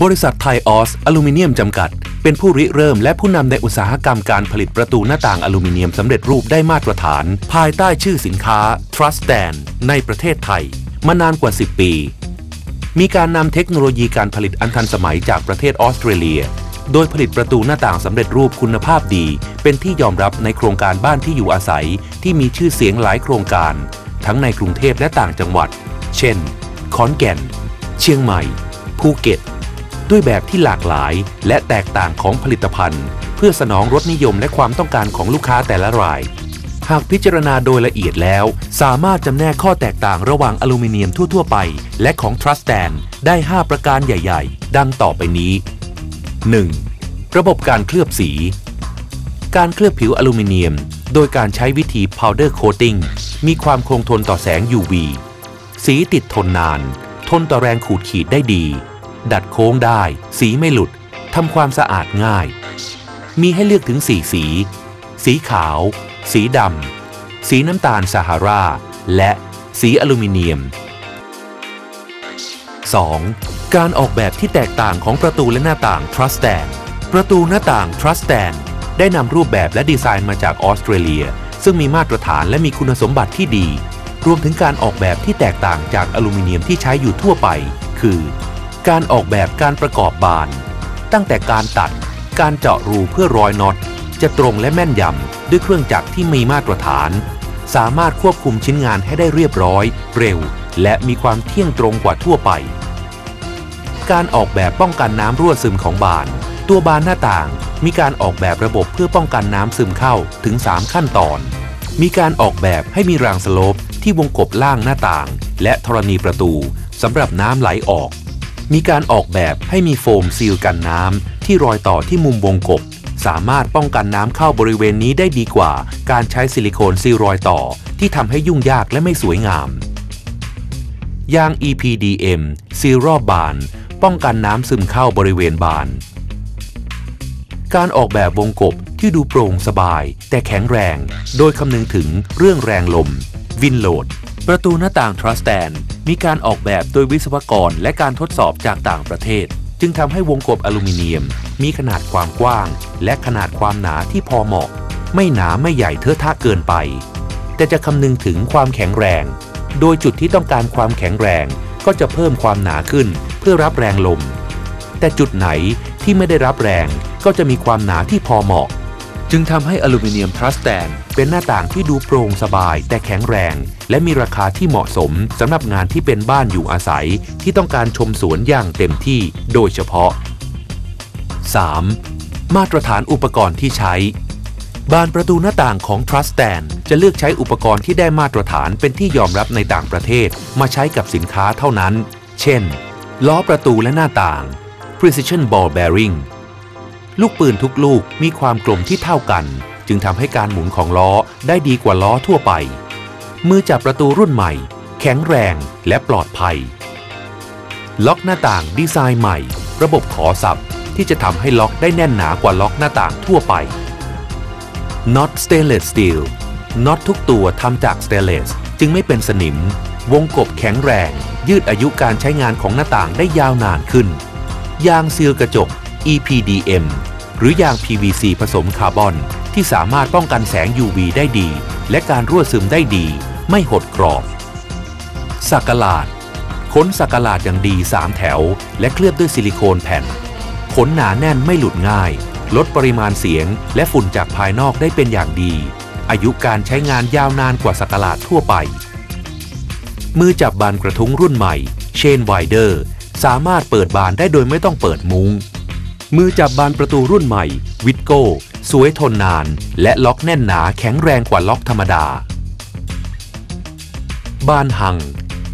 บริษัทไทยออสอลูมิเนียมจำกัด เป็นผู้ริเริ่มและผู้นำในอุตสาหกรรมการผลิตประตูหน้าต่างอลูมิเนียมสำเร็จรูปได้มาตรฐาน ภายใต้ชื่อสินค้า Trustan ในประเทศไทย มานานกว่า 10 ปี มีการนำเทคโนโลยีการผลิตอันทันสมัยจากประเทศออสเตรเลีย โดยผลิตประตูหน้าต่างสำเร็จรูปคุณภาพดี เป็นที่ยอมรับในโครงการบ้านที่อยู่อาศัย ที่มีชื่อเสียงหลายโครงการ ทั้งในกรุงเทพและต่างจังหวัด เช่น ขอนแก่น เชียงใหม่ ภูเก็ต ด้วยแบบที่หลากหลาย และแตกต่างของผลิตภัณฑ์ เพื่อสนองรสนิยมและความต้องการของลูกค้าแต่ละราย หากพิจารณาโดยละเอียดแล้ว สามารถจำแนกข้อแตกต่างระหว่างอลูมิเนียมทั่ว ๆ ไป และของ Trustan ได้ 5 ประการใหญ่ ๆ ดังต่อไปนี้ 1. ระบบการเคลือบสี การเคลือบผิวอลูมิเนียม โดยการใช้วิธี powder coating มีความคงทนต่อแสง UV สีติดทนนาน ทนต่อแรงขูดขีดได้ดี ดัดโค้งได้ สีไม่หลุด ทำความสะอาดง่าย มีให้เลือกถึง4สี สีขาว สีดำ สีน้ำตาลซาฮารา และสีอลูมิเนียม 2. การออกแบบที่แตกต่างของประตูและหน้าต่าง Trustan ประตูหน้าต่าง Trustan ได้นำรูปแบบและดีไซน์มาจากออสเตรเลีย ซึ่งมีมาตรฐานและมีคุณสมบัติที่ดี รวมถึงการออกแบบที่แตกต่างจากอลูมิเนียมที่ใช้อยู่ทั่วไป คือ การออกแบบการประกอบบาน ตั้งแต่การตัด การเจาะรูเพื่อร้อยน็อต จะตรงและแม่นยำด้วยเครื่องจักรที่มีมาตรฐาน สามารถควบคุมชิ้นงานให้ได้เรียบร้อย เร็ว และมีความเที่ยงตรงกว่าทั่วไป การออกแบบป้องกันน้ำรั่วซึมของบาน ตัวบานหน้าต่างมีการออกแบบระบบเพื่อป้องกันน้ำซึมเข้าถึง 3 ขั้นตอน มีการออกแบบให้มีรางสโลปที่วงกบล่างหน้าต่าง และธรณีประตูสำหรับน้ำไหลออก มีการออกแบบให้มีโฟมซีลกันน้ำที่รอยต่อที่มุมวงกบ สามารถป้องกันน้ำเข้าบริเวณนี้ได้ดีกว่า การใช้ซิลิโคนซีลรอยต่อที่ทำให้ยุ่งยากและไม่สวยงาม ยาง EPDM ซีลรอบบาน ป้องกันน้ำซึมเข้าบริเวณบาน การออกแบบวงกบที่ดูโปร่งสบาย แต่แข็งแรง โดยคำนึงถึงเรื่องแรงลม วินโหลด ประตูหน้าต่าง Trustan มีการออกแบบโดยวิศวกรและการทดสอบจากต่างประเทศ จึงทำให้วงกบอลูมิเนียม มีขนาดความกว้าง และขนาดความหนาที่พอเหมาะ ไม่หนาไม่ใหญ่เทอะทะเกินไป แต่จะคำนึงถึงความแข็งแรง โดยจุดที่ต้องการความแข็งแรงก็จะเพิ่มความหนาขึ้นเพื่อรับแรงลม แต่จุดไหนที่ไม่ได้รับแรงก็จะมีความหนาที่พอเหมาะ จึงทำให้อลูมิเนียมทรัสแตนเป็นหน้าต่างที่ดูโปร่งสบาย แต่แข็งแรง และมีราคาที่เหมาะสมสำหรับงานที่เป็นบ้านอยู่อาศัย ที่ต้องการชมสวนอย่างเต็มที่โดยเฉพาะ 3. มาตรฐานอุปกรณ์ที่ใช้ บานประตูหน้าต่างของ Trustan จะเลือกใช้อุปกรณ์ที่ได้มาตรฐานเป็นที่ยอมรับในต่างประเทศ มาใช้กับสินค้าเท่านั้น เช่น ล้อประตูและหน้าต่าง Precision Ball Bearing ลูกปืนทุกลูกมีความกลมที่เท่ากัน จึงทำให้การหมุนของล้อได้ดีกว่าล้อทั่วไป มือจับประตูรุ่นใหม่ แข็งแรงและปลอดภัย ล็อกหน้าต่างดีไซน์ใหม่ ระบบขอสับที่จะทำให้ล็อกได้แน่นหนากว่าล็อกหน้าต่างทั่วไปน็อต Stainless Steel น็อตทุกตัวทำจาก Stainless จึงไม่เป็นสนิม วงกบแข็งแรง ยืดอายุการใช้งานของหน้าต่างได้ยาวนานขึ้น ยางซีลกระจก EPDM หรือยาง PVC ผสมคาร์บอน ที่สามารถป้องกันแสง UV ได้ดี และการรั่วซึมได้ดี ไม่หดกรอบสักหลาด ขนสักหลาดอย่างดี 3 แถว และเคลือบด้วยซิลิโคนแผ่น ขนหนาแน่นไม่หลุดง่าย ลดปริมาณเสียง และฝุ่นจากภายนอกได้เป็นอย่างดี อายุการใช้งานยาวนานกว่าสักหลาดทั่วไป มือจับบานกระทุ้งรุ่นใหม่ เชนไวเดอร์ สามารถเปิดบานได้โดยไม่ต้องเปิดมุง้ง มือจับบานประตูรุ่นใหม่ วิดโก้ สวยทนนาน และล็อกแน่นหนาแข็งแรงกว่าล็อกธรรมดา บานหัง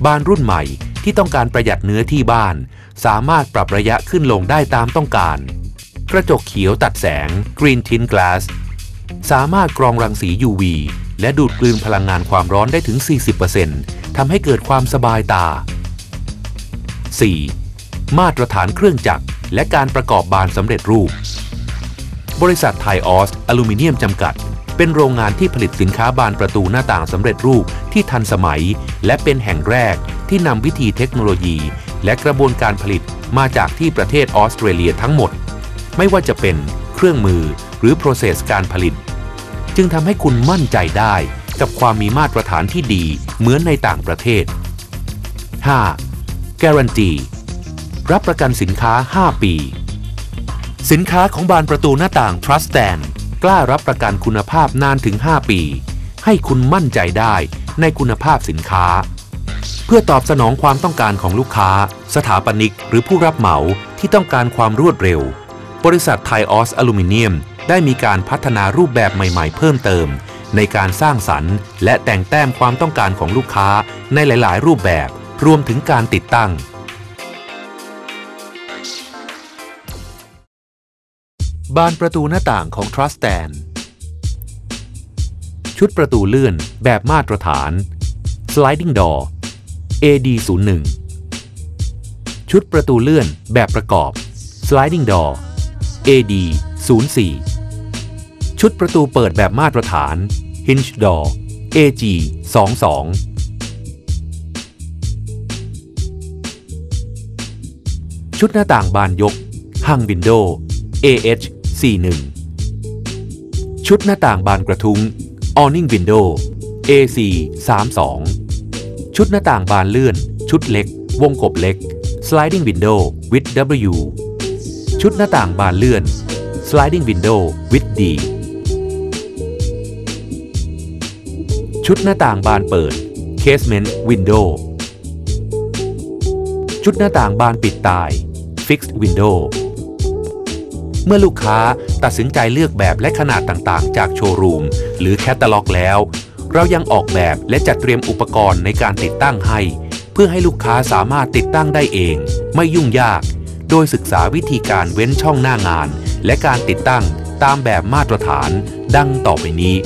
บานรุ่นใหม่ที่ต้องการประหยัดเนื้อที่บ้าน สามารถปรับระยะขึ้นลงได้ตามต้องการ กระจกเขียวตัดแสง Green Tint Glass สามารถกรองรังสี UV และดูดกลืนพลังงานความร้อนได้ถึง 40%ทำให้เกิดความสบายตา 4. มาตรฐานเครื่องจักร และการประกอบบานสำเร็จรูป บริษัทไทยออสอลูมิเนียมจำกัด เป็นโรงงานที่ผลิตสินค้าบานประตูหน้าต่างสำเร็จรูปที่ทันสมัย และเป็นแห่งแรกที่นำวิธีเทคโนโลยี และกระบวนการผลิตมาจากที่ประเทศออสเตรเลียทั้งหมด ไม่ว่าจะเป็นเครื่องมือหรือ process การผลิต จึงทำให้คุณมั่นใจได้กับความมีมาตรฐานที่ดีเหมือนในต่างประเทศ 5. Guarantee รับประกันสินค้า 5 ปี สินค้าของบานประตูหน้าต่าง Trustan กล้ารับประกันคุณภาพนานถึง 5 ปี ให้คุณมั่นใจได้ในคุณภาพสินค้า เพื่อตอบสนองความต้องการของลูกค้า สถาปนิกหรือผู้รับเหมาที่ต้องการความรวดเร็ว บริษัทไทออสอลูมิเนียม ได้มีการพัฒนารูปแบบใหม่ๆ เพิ่มเติม ในการสร้างสรรค์ และแต่งแต้มความต้องการของลูกค้าในหลาย ๆ รูปแบบ รวมถึงการติดตั้ง บานประตูหน้าต่างของ Trustan ชุดประตูเลื่อนแบบมาตรฐาน Sliding Door AD01 ชุดประตูเลื่อนแบบประกอบ Sliding Door AD04 ชุดประตูเปิดแบบมาตรฐาน Hinge Door AG22 ชุดหน้าต่างบานยก Hung Window 41. ชุดหน้าต่างบานกระทุ้ง Awning Window AC32 ชุดหน้าต่างบานเลื่อน ชุดเล็ก วงกบเล็ก Sliding Window with W ชุดหน้าต่างบานเลื่อน Sliding Window with D ชุดหน้าต่างบานเปิด Casement Window ชุดหน้าต่างบานปิดตาย Fixed Window เมื่อลูกค้าตัดสินใจเลือกแบบและขนาดต่างๆ จากโชว์รูม หรือแคตตาล็อกแล้ว เรายังออกแบบและจัดเตรียมอุปกรณ์ในการติดตั้งให้ เพื่อให้ลูกค้าสามารถติดตั้งได้เอง ไม่ยุ่งยาก โดยศึกษาวิธีการเว้นช่องหน้างาน และการติดตั้งตามแบบมาตรฐาน ดังต่อไปนี้